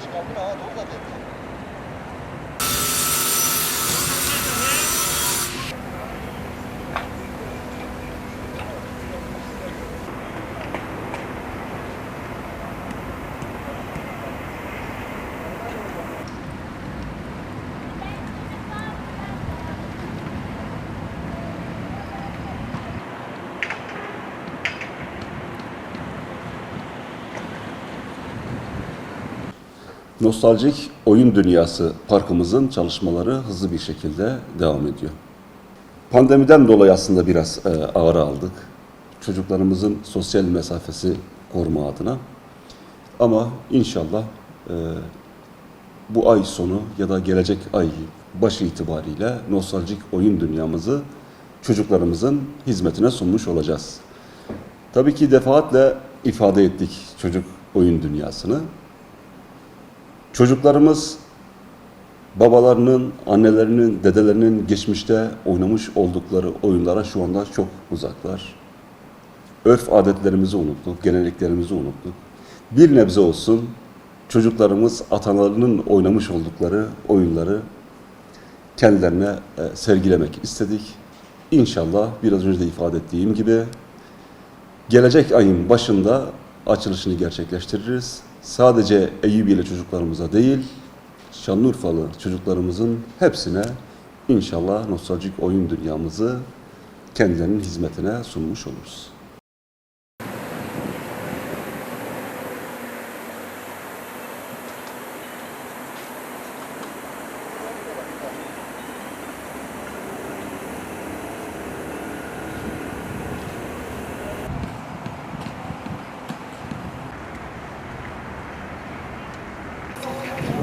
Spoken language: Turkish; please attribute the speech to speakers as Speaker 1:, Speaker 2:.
Speaker 1: しか村はどうだったうで Nostaljik Oyun Dünyası Parkımızın çalışmaları hızlı bir şekilde devam ediyor. Pandemiden dolayı aslında biraz e, ağır aldık. Çocuklarımızın sosyal mesafesi koruma adına. Ama inşallah e, bu ay sonu ya da gelecek ay başı itibariyle nostaljik oyun dünyamızı çocuklarımızın hizmetine sunmuş olacağız. Tabii ki defaatle ifade ettik çocuk oyun dünyasını. Çocuklarımız babalarının, annelerinin, dedelerinin geçmişte oynamış oldukları oyunlara şu anda çok uzaklar. Örf adetlerimizi unuttuk, geleneklerimizi unuttuk. Bir nebze olsun çocuklarımız atalarının oynamış oldukları oyunları kendilerine e, sergilemek istedik. İnşallah biraz önce de ifade ettiğim gibi gelecek ayın başında açılışını gerçekleştiririz. Sadece Eyyubiyle çocuklarımıza değil, Şanlıurfalı çocuklarımızın hepsine inşallah nostaljik oyun dünyamızı kendilerinin hizmetine sunmuş oluruz. Thank you.